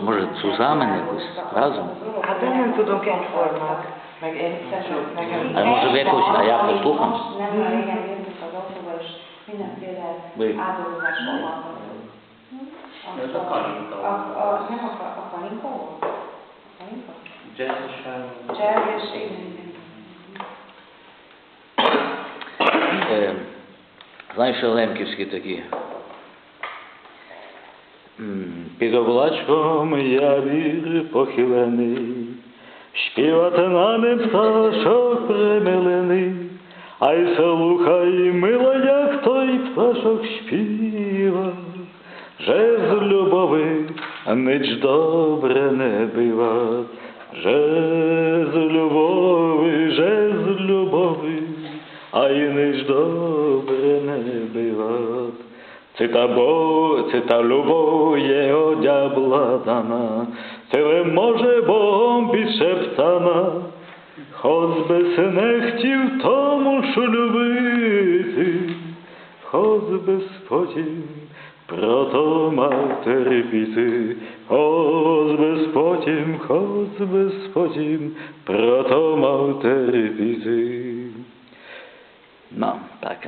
Може, цузамен якось разом? Hát én nem tudok egyformát, meg én szerintem nekem... А може ви якось, а я послухам? Nem, mert régen jöttünk az autóba, és mindenféle Vagy- áldozásról hallgatunk. Ez a kaninka. A, a, nem a, Під облачком я вір похилений, співати на ним пташок примилений, а й слухай, мила, як той пташок співа, же з любови ніч добре не бива, же з любови, же з любови, а й ніч добре не бива. Це та бо, це та любов є от дябла дана, це може Богом підшептана, хоч би се не хотів тому, що любити, хоч би спотім про то мав терпіти, хоч би спотім, хоч би спотім про то мав терпіти. Ну, так.